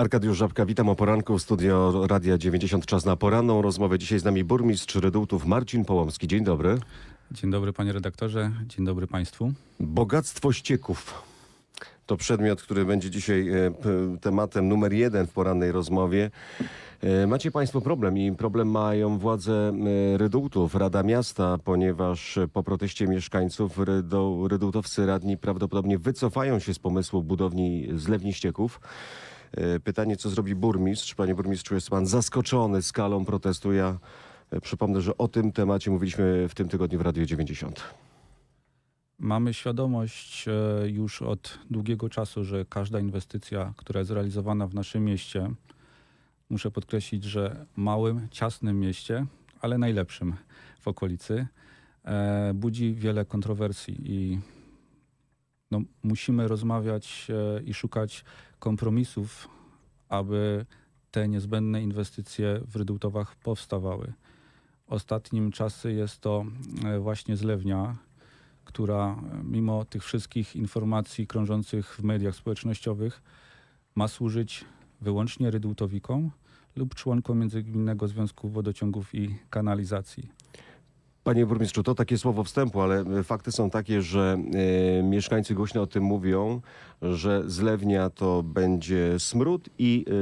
Arkadiusz Żabka, witam o poranku w studio Radia 90 Czas na poranną rozmowę. Dzisiaj z nami burmistrz Redutów Marcin Połomski. Dzień dobry. Dzień dobry panie redaktorze, dzień dobry państwu. Bogactwo ścieków to przedmiot, który będzie dzisiaj e, tematem numer jeden w porannej rozmowie. E, Macie Państwo problem i problem mają władze e, Redutów, Rada Miasta, ponieważ po proteście mieszkańców Redutowscy radni prawdopodobnie wycofają się z pomysłu budowni zlewni ścieków. E, Pytanie, co zrobi burmistrz? Panie burmistrzu, jest pan zaskoczony skalą protestu. Ja e, przypomnę, że o tym temacie mówiliśmy w tym tygodniu w Radio 90. Mamy świadomość e, już od długiego czasu, że każda inwestycja, która jest realizowana w naszym mieście, muszę podkreślić, że małym, ciasnym mieście, ale najlepszym w okolicy, budzi wiele kontrowersji i no, musimy rozmawiać i szukać kompromisów, aby te niezbędne inwestycje w Rydutowach powstawały. Ostatnim czasy jest to e, właśnie zlewnia, która e, mimo tych wszystkich informacji krążących w mediach społecznościowych ma służyć wyłącznie rydutowikom lub członkom Międzygminnego Związku Wodociągów i Kanalizacji. Panie burmistrzu, to takie słowo wstępu, ale e, fakty są takie, że e, mieszkańcy głośno o tym mówią, że zlewnia to będzie smród i e,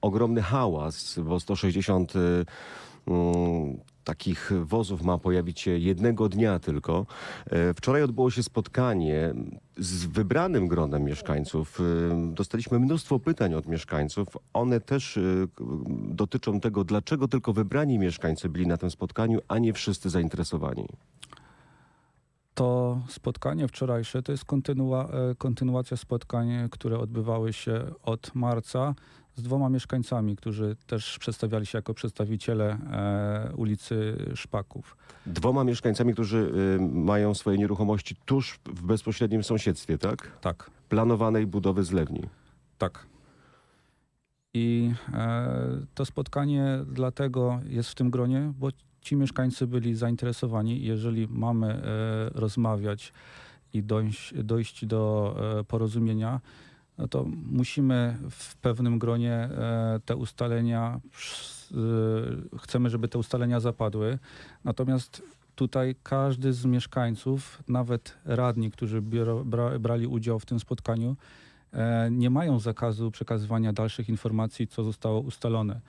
ogromny hałas, bo 160 e, mm, takich wozów ma pojawić się jednego dnia tylko. E, Wczoraj odbyło się spotkanie z wybranym gronem mieszkańców. E, Dostaliśmy mnóstwo pytań od mieszkańców. One też e, dotyczą tego, dlaczego tylko wybrani mieszkańcy byli na tym spotkaniu, a nie wszyscy zainteresowani. To spotkanie wczorajsze to jest kontynua, e, kontynuacja spotkań, które odbywały się od marca z dwoma mieszkańcami, którzy też przedstawiali się jako przedstawiciele e, ulicy Szpaków. Dwoma mieszkańcami, którzy e, mają swoje nieruchomości tuż w bezpośrednim sąsiedztwie, tak? Tak. Planowanej budowy zlewni. Tak. I e, to spotkanie dlatego jest w tym gronie, bo ci mieszkańcy byli zainteresowani. Jeżeli mamy e, rozmawiać i dojść, dojść do e, porozumienia, no to musimy w pewnym gronie e, te ustalenia, chcemy, żeby te ustalenia zapadły. Natomiast tutaj każdy z mieszkańców, nawet radni, którzy bra, brali udział w tym spotkaniu, nie mają zakazu przekazywania dalszych informacji, co zostało ustalone.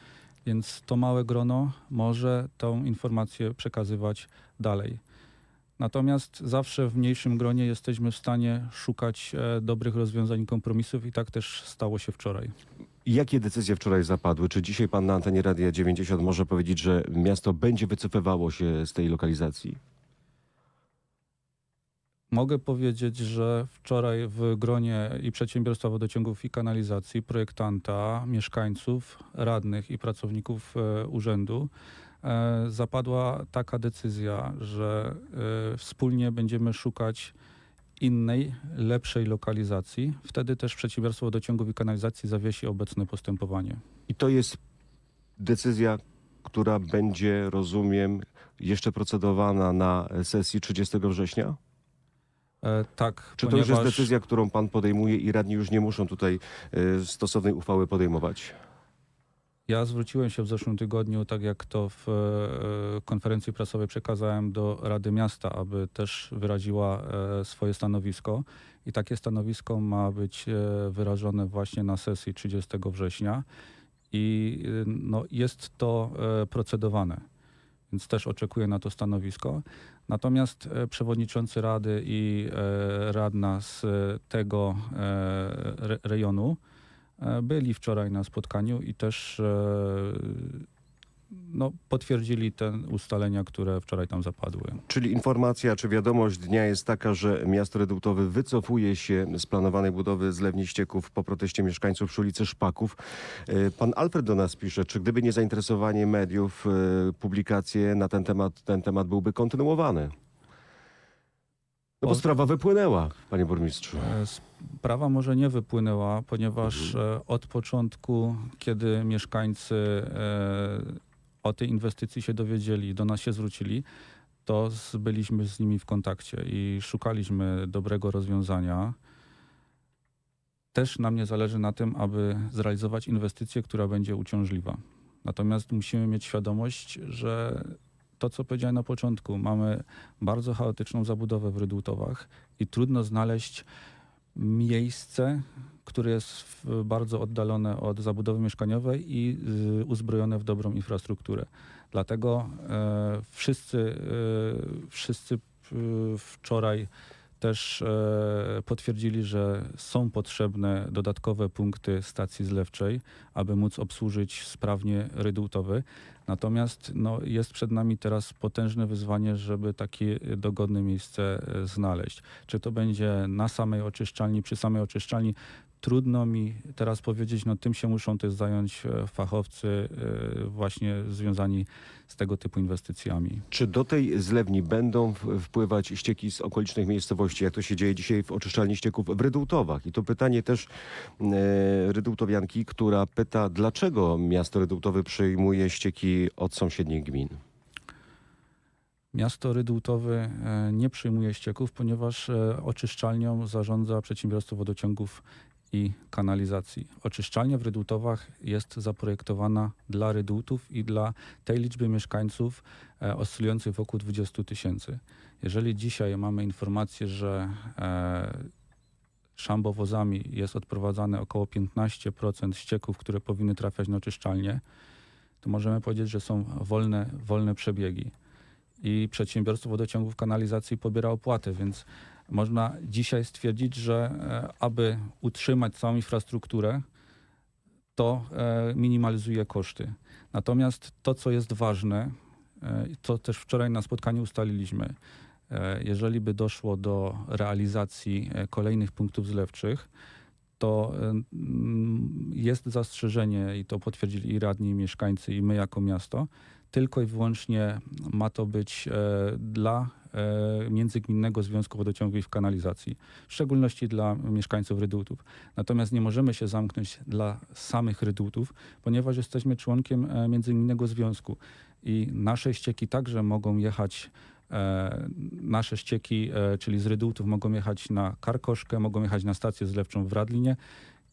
Więc to małe grono może tą informację przekazywać dalej. Natomiast zawsze w mniejszym gronie jesteśmy w stanie szukać e, dobrych rozwiązań kompromisów i tak też stało się wczoraj. Jakie decyzje wczoraj zapadły? Czy dzisiaj pan na antenie Radia 90 może powiedzieć, że miasto będzie wycofywało się z tej lokalizacji? Mogę powiedzieć, że wczoraj w gronie i przedsiębiorstwa wodociągów i kanalizacji, projektanta, mieszkańców, radnych i pracowników e, urzędu e, zapadła taka decyzja, że e, wspólnie będziemy szukać innej, lepszej lokalizacji. Wtedy też przedsiębiorstwo wodociągów i kanalizacji zawiesi obecne postępowanie. I to jest decyzja, która będzie, rozumiem, jeszcze procedowana na sesji 30 września? E, tak, Czy to już jest decyzja, którą pan podejmuje i radni już nie muszą tutaj e, stosownej uchwały podejmować? Ja zwróciłem się w zeszłym tygodniu, tak jak to w e, konferencji prasowej przekazałem do Rady Miasta, aby też wyraziła swoje stanowisko. I takie stanowisko ma być wyrażone właśnie na sesji 30 września. I no, jest to procedowane, więc też oczekuję na to stanowisko. Natomiast e, przewodniczący Rady i e, radna z e, tego re, rejonu Byli wczoraj na spotkaniu i też no, potwierdzili te ustalenia, które wczoraj tam zapadły. Czyli informacja czy wiadomość dnia jest taka, że miasto Redutowe wycofuje się z planowanej budowy zlewni ścieków po proteście mieszkańców przy ulicy Szpaków. E, Pan Alfred do nas pisze, czy gdyby nie zainteresowanie mediów, e, publikacje na ten temat, ten temat byłby kontynuowany? No bo sprawa wypłynęła, panie burmistrzu. E, Sprawa może nie wypłynęła, ponieważ e, od początku, kiedy mieszkańcy o tej inwestycji się dowiedzieli, do nas się zwrócili, to byliśmy z nimi w kontakcie i szukaliśmy dobrego rozwiązania. też nam nie zależy na tym, aby zrealizować inwestycję, która będzie uciążliwa. Natomiast musimy mieć świadomość, że to, co powiedziałem na początku, mamy bardzo chaotyczną zabudowę w Rydutowach i trudno znaleźć miejsce, które jest bardzo oddalone od zabudowy mieszkaniowej i y, uzbrojone w dobrą infrastrukturę. Dlatego e, wszyscy, e, wszyscy e, wczoraj też e, potwierdzili, że są potrzebne dodatkowe punkty stacji zlewczej, aby móc obsłużyć sprawnie Rydułtowy. Natomiast no, jest przed nami teraz potężne wyzwanie, żeby takie dogodne miejsce znaleźć. Czy to będzie na samej oczyszczalni, przy samej oczyszczalni, trudno mi teraz powiedzieć, no tym się muszą też zająć e, fachowcy e, właśnie związani z tego typu inwestycjami. Czy do tej zlewni będą wpływać ścieki z okolicznych miejscowości, jak to się dzieje dzisiaj w oczyszczalni ścieków w Rydułtowach? I to pytanie też e, Rydułtowianki, która pyta, dlaczego miasto Rydułtowy przyjmuje ścieki od sąsiednich gmin? Miasto Rydułtowy e, nie przyjmuje ścieków, ponieważ oczyszczalnią zarządza przedsiębiorstwo wodociągów i kanalizacji. Oczyszczalnia w Rydułtowach jest zaprojektowana dla Rydułtów i dla tej liczby mieszkańców e, oscylujących wokół 20 tysięcy. Jeżeli dzisiaj mamy informację, że e, szambowozami jest odprowadzane około 15% ścieków, które powinny trafiać na oczyszczalnię, to możemy powiedzieć, że są wolne, wolne przebiegi i przedsiębiorstwo wodociągów kanalizacji pobiera opłatę, więc można dzisiaj stwierdzić, że e, aby utrzymać całą infrastrukturę, to e, minimalizuje koszty. Natomiast to, co jest ważne, e, i to też wczoraj na spotkaniu ustaliliśmy, e, jeżeli by doszło do realizacji e, kolejnych punktów zlewczych, to e, mm, jest zastrzeżenie i to potwierdzili i radni, i mieszkańcy, i my jako miasto, tylko i wyłącznie ma to być e, dla e, Międzygminnego Związku Wodociągu i Kanalizacji, w szczególności dla mieszkańców Rydutów. Natomiast nie możemy się zamknąć dla samych Rydutów, ponieważ jesteśmy członkiem e, Międzygminnego Związku i nasze ścieki także mogą jechać E, nasze ścieki, e, czyli z Rydultów, mogą jechać na Karkoszkę, mogą jechać na stację zlewczą w Radlinie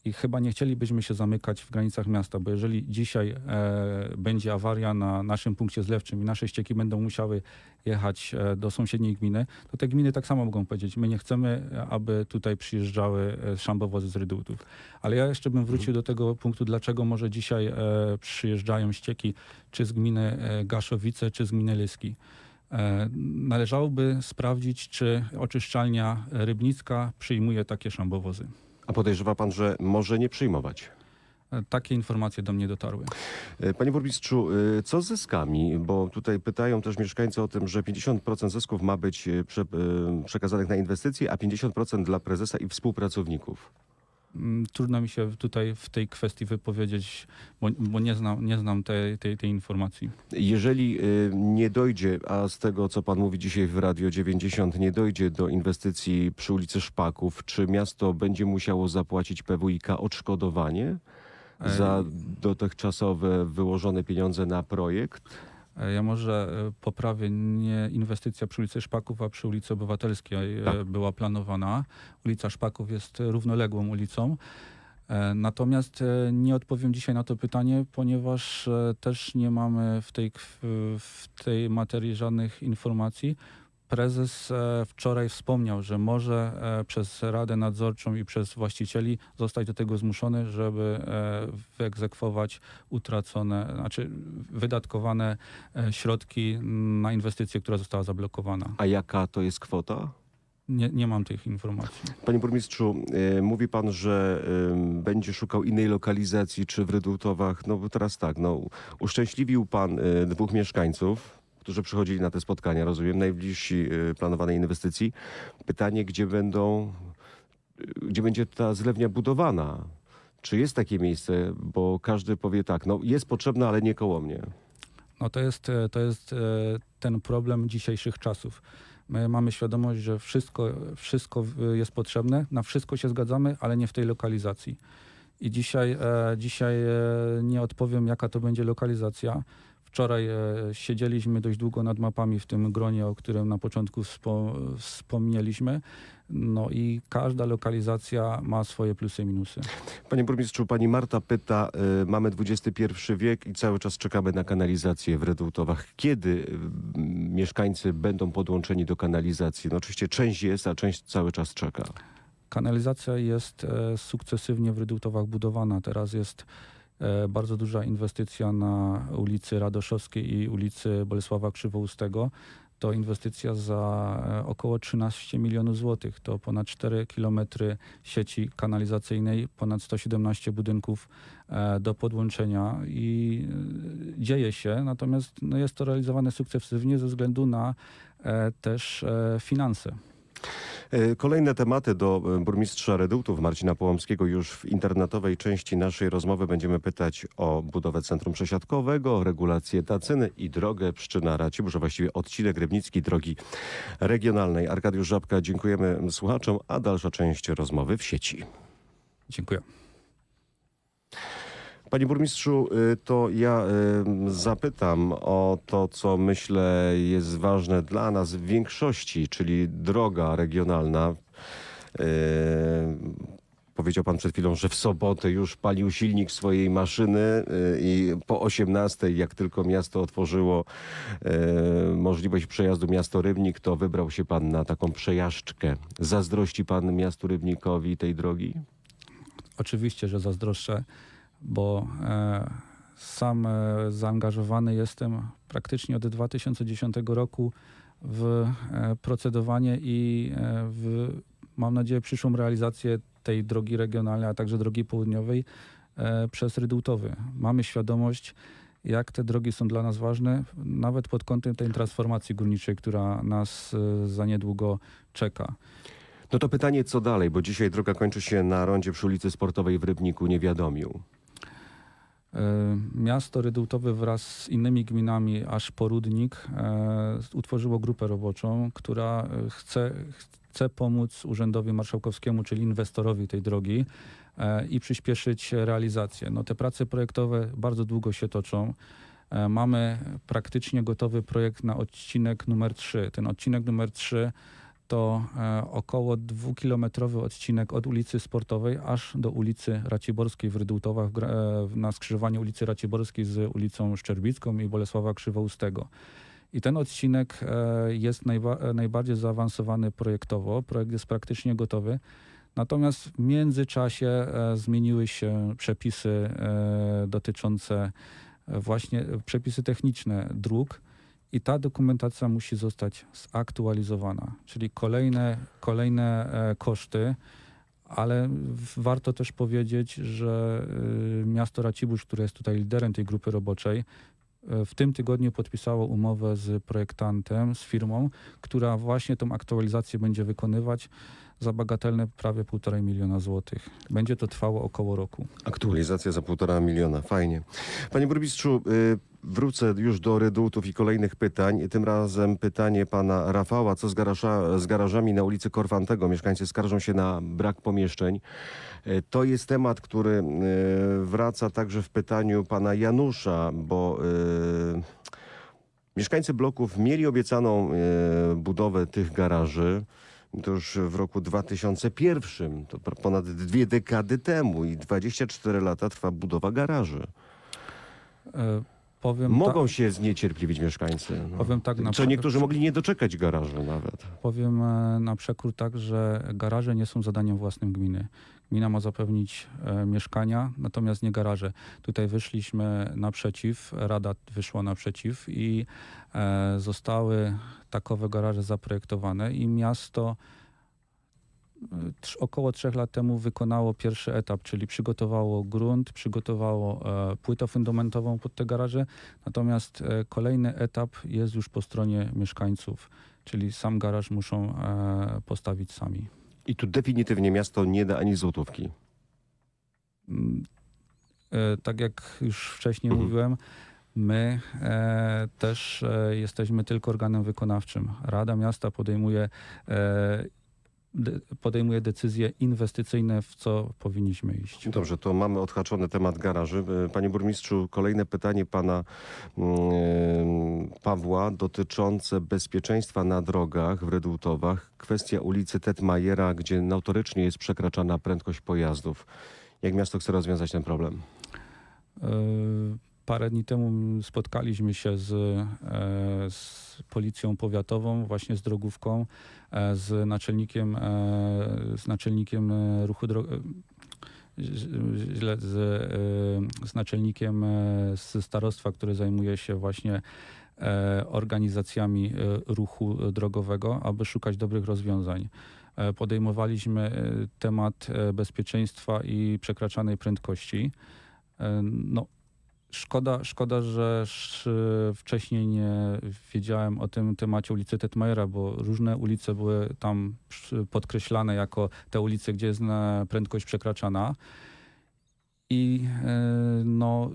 i chyba nie chcielibyśmy się zamykać w granicach miasta, bo jeżeli dzisiaj e, będzie awaria na naszym punkcie zlewczym i nasze ścieki będą musiały jechać e, do sąsiedniej gminy, to te gminy tak samo mogą powiedzieć, my nie chcemy, e, aby tutaj przyjeżdżały e, szambowozy z Rydultów. Ale ja jeszcze bym wrócił do tego punktu, dlaczego może dzisiaj e, przyjeżdżają ścieki czy z gminy e, Gaszowice, czy z gminy Lyski. Należałoby sprawdzić, czy oczyszczalnia rybnicka przyjmuje takie szambowozy. A podejrzewa pan, że może nie przyjmować? E, Takie informacje do mnie dotarły. E, Panie burmistrzu, e, co z zyskami? Bo tutaj pytają też mieszkańcy o tym, że 50% zysków ma być prze, przekazanych na inwestycje, a 50% dla prezesa i współpracowników. Mm, Trudno mi się tutaj w tej kwestii wypowiedzieć, bo, bo nie znam, nie znam tej, tej, tej informacji. Jeżeli y, nie dojdzie, a z tego co pan mówi dzisiaj w Radio 90, nie dojdzie do inwestycji przy ulicy Szpaków, czy miasto będzie musiało zapłacić PWiK odszkodowanie E, za dotychczasowe wyłożone pieniądze na projekt? E, Ja może e, poprawię, nie inwestycja przy ulicy Szpaków, a przy ulicy Obywatelskiej e, Tak. była planowana. Ulica Szpaków jest równoległą ulicą. Natomiast nie odpowiem dzisiaj na to pytanie, ponieważ też nie mamy w tej, w tej materii żadnych informacji. Prezes e, wczoraj wspomniał, że może e, przez Radę Nadzorczą i przez właścicieli zostać do tego zmuszony, żeby e, wyegzekwować utracone, znaczy wydatkowane środki na inwestycję, która została zablokowana. A jaka to jest kwota? Nie, nie mam tych informacji. Panie burmistrzu, y, mówi pan, że y, będzie szukał innej lokalizacji, czy w Rydultowach. No bo teraz tak, no, uszczęśliwił pan y, dwóch mieszkańców, którzy przychodzili na te spotkania, rozumiem, najbliżsi y, planowanej inwestycji. Pytanie, gdzie będą, y, gdzie będzie ta zlewnia budowana? Czy jest takie miejsce? Bo każdy powie tak, no jest potrzebna, ale nie koło mnie. No to jest, e, to jest ten problem dzisiejszych czasów. My mamy świadomość, że wszystko, wszystko jest potrzebne, na wszystko się zgadzamy, ale nie w tej lokalizacji. I dzisiaj, e, dzisiaj e, nie odpowiem, jaka to będzie lokalizacja. Wczoraj e, siedzieliśmy dość długo nad mapami w tym gronie, o którym na początku wspo wspomnieliśmy. No i każda lokalizacja ma swoje plusy i minusy. Panie burmistrzu, pani Marta pyta, y, mamy XXI wiek i cały czas czekamy na kanalizację w Redułtowach. Kiedy y, m, mieszkańcy będą podłączeni do kanalizacji? No oczywiście część jest, a część cały czas czeka. Kanalizacja jest e, sukcesywnie w Rydułtowach budowana. Teraz jest e, bardzo duża inwestycja na ulicy Radoszowskiej i ulicy Bolesława Krzywoustego. To inwestycja za e, około 13 milionów złotych. To ponad 4 kilometry sieci kanalizacyjnej, ponad 117 budynków e, do podłączenia i e, dzieje się. Natomiast no, jest to realizowane sukcesywnie ze względu na e, też e, finanse. Y, Kolejne tematy do y, burmistrza Redułtów Marcina Połomskiego. Już w internetowej części naszej rozmowy będziemy pytać o budowę centrum przesiadkowego, regulację Tacyny i drogę Pszczyna-Racibórz, a właściwie odcinek Rybnicki drogi regionalnej. Arkadiusz Żabka, dziękujemy słuchaczom, a dalsza część rozmowy w sieci. Dziękuję. Panie burmistrzu, y, to ja y, zapytam o to, co myślę jest ważne dla nas w większości, czyli droga regionalna. Y, Powiedział pan przed chwilą, że w sobotę już palił silnik swojej maszyny i po 18, jak tylko miasto otworzyło możliwość przejazdu miasto Rybnik, to wybrał się pan na taką przejażdżkę. Zazdrości pan miastu Rybnikowi tej drogi? Oczywiście, że zazdroszczę, bo e, sam e, zaangażowany jestem praktycznie od 2010 roku w e, procedowanie i w, mam nadzieję, przyszłą realizację tej drogi regionalnej, a także drogi południowej przez Rydułtowy. Mamy świadomość, jak te drogi są dla nas ważne, nawet pod kątem tej transformacji górniczej, która nas za niedługo czeka. No to pytanie, co dalej, bo dzisiaj droga kończy się na rondzie przy ulicy Sportowej w Rybniku Niewiadomiu. E, Miasto Rydułtowe wraz z innymi gminami, aż po Rudnik, e, utworzyło grupę roboczą, która e, chce, chce pomóc Urzędowi Marszałkowskiemu, czyli inwestorowi tej drogi i przyspieszyć realizację. No, te prace projektowe bardzo długo się toczą. Mamy praktycznie gotowy projekt na odcinek numer 3. Ten odcinek numer 3 to e, około dwukilometrowy odcinek od ulicy Sportowej aż do ulicy Raciborskiej w gra- e, na skrzyżowaniu ulicy Raciborskiej z ulicą Szczerbicką i Bolesława Krzywoustego. I ten odcinek e, jest najba- najbardziej zaawansowany projektowo. Projekt jest praktycznie gotowy. Natomiast w międzyczasie zmieniły się przepisy dotyczące właśnie przepisy techniczne dróg i ta dokumentacja musi zostać zaktualizowana, czyli kolejne, kolejne e, koszty, ale warto też powiedzieć, że y, miasto Racibórz, które jest tutaj liderem tej grupy roboczej, e, w tym tygodniu podpisało umowę z projektantem, z firmą, która właśnie tą aktualizację będzie wykonywać za bagatelne prawie półtorej miliona złotych. Będzie to trwało około roku. Aktualizacja za półtora miliona, fajnie. Panie burmistrzu, y, wrócę już do redułtów i kolejnych pytań. Tym razem pytanie pana Rafała, co z, garaża, z garażami na ulicy Korfantego? Mieszkańcy skarżą się na brak pomieszczeń. Y, To jest temat, który y, wraca także w pytaniu pana Janusza, bo y, mieszkańcy bloków mieli obiecaną y, budowę tych garaży. To już w roku 2001, to ponad dwie dekady temu i 24 lata trwa budowa garaży. E, Powiem Mogą się zniecierpliwić mieszkańcy. No. Powiem tak na Co niektórzy mogli nie doczekać garażu nawet. Powiem e, na przekór tak, że garaże nie są zadaniem własnym gminy. Gmina ma zapewnić e, mieszkania, natomiast nie garaże. Tutaj wyszliśmy naprzeciw, Rada wyszła naprzeciw i e, zostały takowe garaże zaprojektowane i miasto około trzech lat temu wykonało pierwszy etap, czyli przygotowało grunt, przygotowało e, płytę fundamentową pod te garaże, natomiast e, kolejny etap jest już po stronie mieszkańców czyli sam garaż muszą e, postawić sami. I tu definitywnie miasto nie da ani złotówki. Mm, tak jak już wcześniej Mhm. mówiłem, my e, też e, jesteśmy tylko organem wykonawczym. Rada Miasta podejmuje e, podejmuje decyzje inwestycyjne, w co powinniśmy iść. Dobrze, to mamy odhaczony temat garaży. E, Panie burmistrzu, kolejne pytanie pana mm, Pawła dotyczące bezpieczeństwa na drogach w Redutowach. Kwestia ulicy Tetmajera, gdzie notorycznie jest przekraczana prędkość pojazdów. Jak miasto chce rozwiązać ten problem? E, Parę dni temu spotkaliśmy się z, e, z policją powiatową, właśnie z drogówką, e, z naczelnikiem, e, z naczelnikiem ruchu drogowego. Z, z naczelnikiem z starostwa, który zajmuje się właśnie organizacjami ruchu drogowego, aby szukać dobrych rozwiązań. Podejmowaliśmy temat bezpieczeństwa i przekraczanej prędkości. No, szkoda, szkoda, że wcześniej nie wiedziałem o tym temacie ulicy Tetmajera, bo różne ulice były tam podkreślane jako te ulice, gdzie jest prędkość przekraczana. I e, no,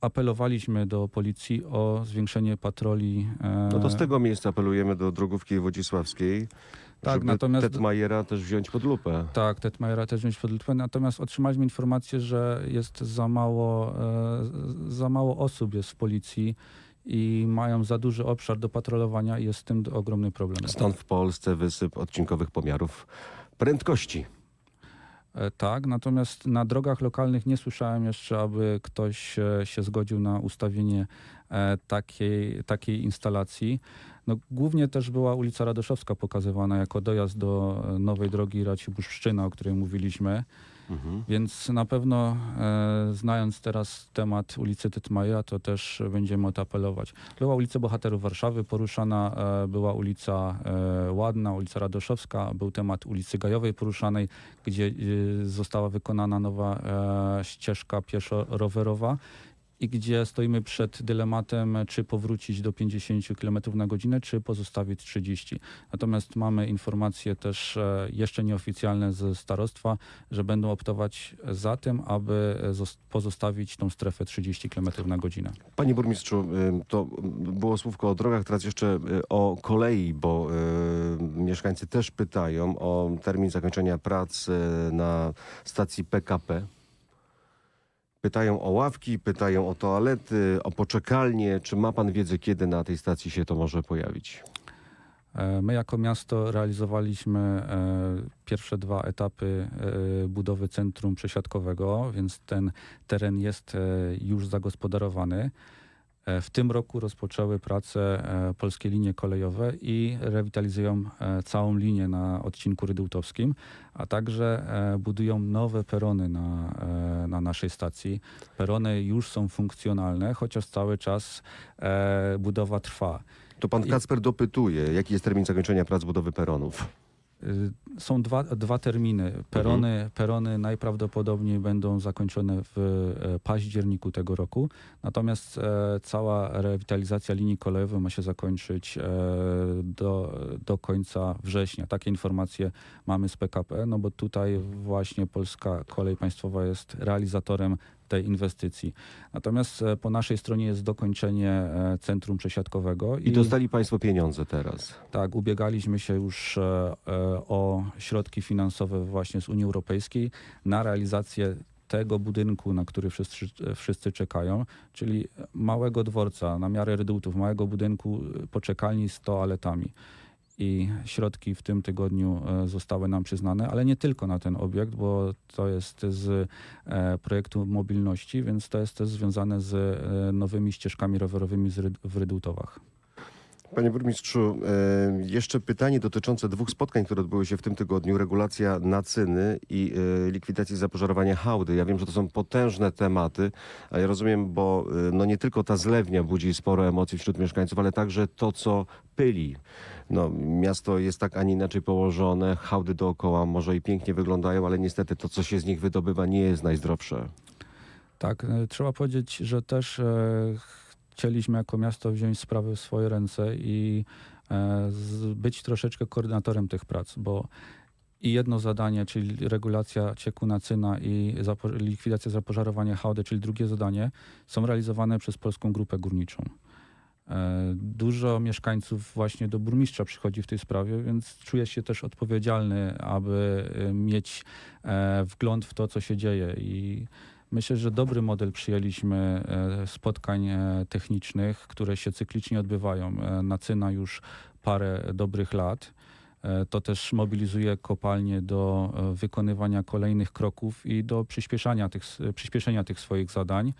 apelowaliśmy do policji o zwiększenie patroli. e, No to z tego miejsca apelujemy do drogówki wodzisławskiej, Tak, natomiast- Tetmajera też wziąć pod lupę. Tak, Tetmajera też wziąć pod lupę, natomiast otrzymaliśmy informację, że jest za mało, e, za mało osób jest w policji i mają za duży obszar do patrolowania i jest z tym ogromny problem. Stąd w Polsce wysyp odcinkowych pomiarów prędkości. E, Tak, natomiast na drogach lokalnych nie słyszałem jeszcze, aby ktoś e, się zgodził na ustawienie e, takiej, takiej instalacji. No, głównie też była ulica Radoszowska pokazywana jako dojazd do e, nowej drogi Racibórz-Pszczyna, o której mówiliśmy. Mhm. Więc na pewno e, znając teraz temat ulicy Tytmaja, to też będziemy o to apelować. Była ulica Bohaterów Warszawy, poruszana e, była ulica e, Ładna, ulica Radoszowska, był temat ulicy Gajowej poruszanej, gdzie e, została wykonana nowa e, ścieżka pieszo-rowerowa i gdzie stoimy przed dylematem, czy powrócić do 50 km na godzinę, czy pozostawić 30. Natomiast mamy informacje też e, jeszcze nieoficjalne ze starostwa, że będą optować za tym, aby e, zos- pozostawić tą strefę 30 km na godzinę. Panie burmistrzu, to było słówko o drogach, teraz jeszcze y, o kolei, bo y, mieszkańcy też pytają o termin zakończenia prac na stacji PKP. Pytają o ławki, pytają o toalety, o poczekalnie. Czy ma pan wiedzę, kiedy na tej stacji się to może pojawić? E, My jako miasto realizowaliśmy e, pierwsze dwa etapy e, budowy centrum przesiadkowego, więc ten teren jest już zagospodarowany. E, W tym roku rozpoczęły pracę e, polskie linie kolejowe i rewitalizują e, całą linię na odcinku rydułtowskim, a także budują nowe perony na, na naszej stacji. Perony już są funkcjonalne, chociaż cały czas budowa trwa. To pan Kacper dopytuje, jaki jest termin zakończenia prac budowy peronów. Y, Są dwa, dwa terminy. Perony, perony najprawdopodobniej będą zakończone w e, październiku tego roku, natomiast e, cała rewitalizacja linii kolejowej ma się zakończyć e, do, do końca września. Takie informacje mamy z PKP, no bo tutaj właśnie Polska Kolej Państwowa jest realizatorem tej inwestycji. Natomiast e, po naszej stronie jest dokończenie e, centrum przesiadkowego I dostali państwo pieniądze teraz. tak, ubiegaliśmy się już e, o środki finansowe właśnie z Unii Europejskiej na realizację tego budynku, na który wszyscy, wszyscy czekają, czyli małego dworca na miarę redutów, małego budynku poczekalni z toaletami. I środki w tym tygodniu e, zostały nam przyznane, ale nie tylko na ten obiekt, bo to jest z e, projektu mobilności, więc to jest też związane z e, nowymi ścieżkami rowerowymi w Rydutowach. Panie burmistrzu, jeszcze pytanie dotyczące dwóch spotkań, które odbyły się w tym tygodniu. Regulacja nacyny i likwidacji zapożarowania hałdy. Ja wiem, że to są potężne tematy, a ja rozumiem, bo no nie tylko ta zlewnia budzi sporo emocji wśród mieszkańców, ale także to, co pyli. No, miasto jest tak, a nie inaczej położone, hałdy dookoła może i pięknie wyglądają, ale niestety to, co się z nich wydobywa, nie jest najzdrowsze. Tak, e, trzeba powiedzieć, że też e, chcieliśmy jako miasto wziąć sprawy w swoje ręce i e, z, być troszeczkę koordynatorem tych prac, bo i jedno zadanie, czyli regulacja cieku nacyna i zapo- likwidacja zapożarowania hałdy, czyli drugie zadanie, są realizowane przez Polską Grupę Górniczą. E, Dużo mieszkańców właśnie do burmistrza przychodzi w tej sprawie, więc czuję się też odpowiedzialny, aby e, mieć e, wgląd w to, co się dzieje. I myślę, że dobry model przyjęliśmy spotkań technicznych, które się cyklicznie odbywają. Nacyna już parę dobrych lat. To też mobilizuje kopalnie do wykonywania kolejnych kroków i do przyspieszania tych, przyspieszenia tych swoich zadań.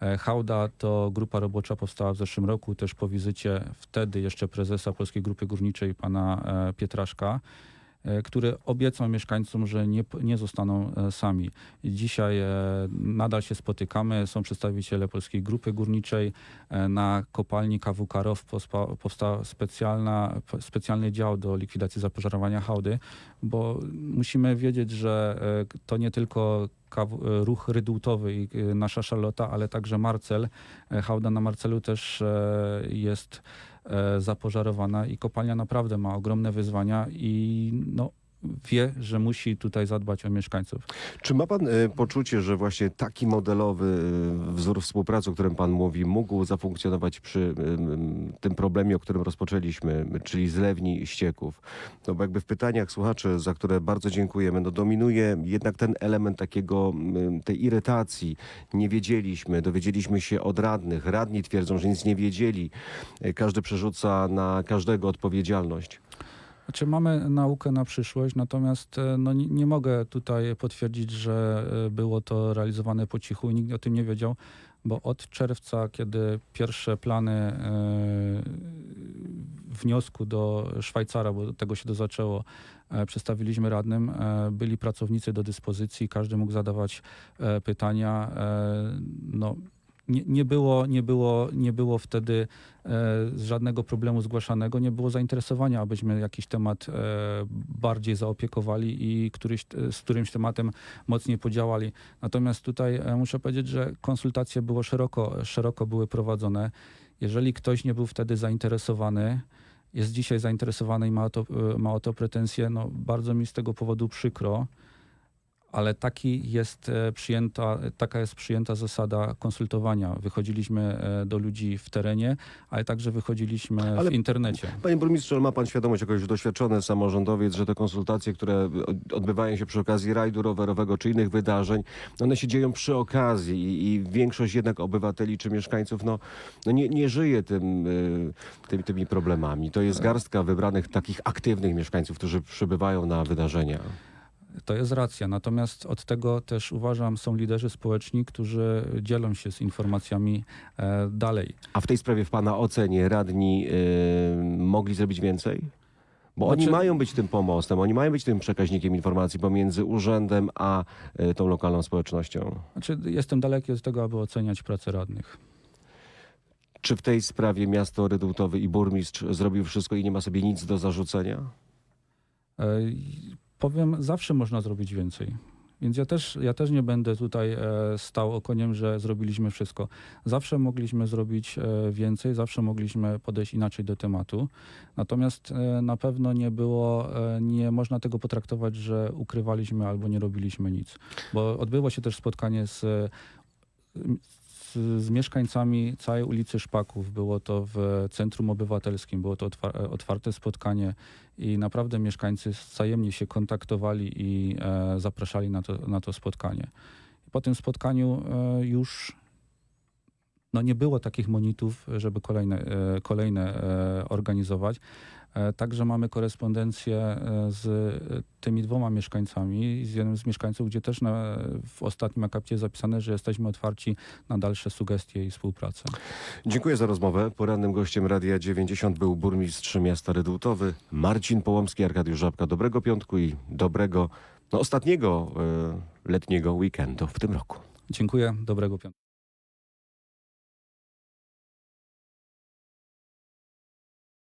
E, Hałda to grupa robocza powstała w zeszłym roku, też po wizycie wtedy jeszcze prezesa Polskiej Grupy Górniczej, pana e, Pietraszka, e, który obiecał mieszkańcom, że nie, nie zostaną e, sami. Dzisiaj e, nadal się spotykamy, są przedstawiciele Polskiej Grupy Górniczej. Na kopalni KWK ROW pospa- powstał specjalny dział do likwidacji zapożarowania hałdy, bo musimy wiedzieć, że to nie tylko ruch redutowy i nasza szalota, ale także Marcel. Hałda na Marcelu też jest zapożarowana i kopalnia naprawdę ma ogromne wyzwania i no, wie, że musi tutaj zadbać o mieszkańców. Czy ma pan e, poczucie, że właśnie taki modelowy e, wzór współpracy, o którym pan mówi, mógł zafunkcjonować przy em, tym problemie, o którym rozpoczęliśmy, czyli zlewni ścieków? No bo jakby w pytaniach słuchaczy, za które bardzo dziękujemy, no dominuje jednak ten element takiego, tej irytacji. Nie wiedzieliśmy, dowiedzieliśmy się od radnych. Radni twierdzą, że nic nie wiedzieli. E, Każdy przerzuca na każdego odpowiedzialność. Znaczy mamy naukę na przyszłość, natomiast e, no, nie, nie mogę tutaj potwierdzić, że e, było to realizowane po cichu i nikt o tym nie wiedział, bo od czerwca, kiedy pierwsze plany e, wniosku do Szwajcara, bo tego się to zaczęło, przedstawiliśmy radnym, byli pracownicy do dyspozycji, każdy mógł zadawać pytania. No, nie, nie, było, nie, było, nie było wtedy e, żadnego problemu zgłaszanego, nie było zainteresowania, abyśmy jakiś temat e, bardziej zaopiekowali i któryś, e, z którymś tematem mocniej podziałali. Natomiast tutaj e, muszę powiedzieć, że konsultacje było szeroko, szeroko były prowadzone. Jeżeli ktoś nie był wtedy zainteresowany, jest dzisiaj zainteresowany i ma o to, e, ma o to pretensje, no bardzo mi z tego powodu przykro ale taki jest e, przyjęta, taka jest przyjęta zasada konsultowania. Wychodziliśmy e, do ludzi w terenie, ale także wychodziliśmy Ale- w internecie. Panie burmistrzu, ma pan świadomość, jako już doświadczony samorządowiec, że te konsultacje, które od- odbywają się przy okazji rajdu rowerowego czy innych wydarzeń, one się dzieją przy okazji i, i większość jednak obywateli czy mieszkańców no, no nie, nie żyje tym, tymi, tymi problemami. To jest garstka wybranych takich aktywnych mieszkańców, którzy przybywają na wydarzenia. To jest racja. Natomiast od tego też uważam, są liderzy społeczni, którzy dzielą się z informacjami e, dalej. A w tej sprawie w pana ocenie radni y, mogli zrobić więcej? Bo oni Znaczy- mają być tym pomostem, oni mają być tym przekaźnikiem informacji pomiędzy urzędem a y, tą lokalną społecznością. Znaczy, jestem daleki od tego, aby oceniać pracę radnych. Czy w tej sprawie miasto Redutowy i burmistrz zrobił wszystko i nie ma sobie nic do zarzucenia? E, Powiem, zawsze można zrobić więcej. Więc ja też, ja też nie będę tutaj e, stał okoniem, że zrobiliśmy wszystko. Zawsze mogliśmy zrobić e, więcej, zawsze mogliśmy podejść inaczej do tematu. Natomiast e, na pewno nie było, nie można tego potraktować, że ukrywaliśmy albo nie robiliśmy nic. Bo odbyło się też spotkanie z, z, mieszkańcami całej ulicy Szpaków. Było to w Centrum Obywatelskim, było to otwa- otwarte spotkanie i naprawdę mieszkańcy wzajemnie się kontaktowali i e, zapraszali na to, na to spotkanie. Po tym spotkaniu e, już no nie było takich monitów, żeby kolejne, e, kolejne e, organizować. E, Także mamy korespondencję e, z e, tymi dwoma mieszkańcami, z jednym z mieszkańców, gdzie też na, w ostatnim akapicie jest zapisane, że jesteśmy otwarci na dalsze sugestie i współpracę. Dziękuję za rozmowę. Porannym gościem Radia 90 był burmistrz miasta Redutowy Marcin Połomski, Arkadiusz Żabka. Dobrego piątku i dobrego, no ostatniego e, letniego weekendu w tym roku. Dziękuję, dobrego piątku.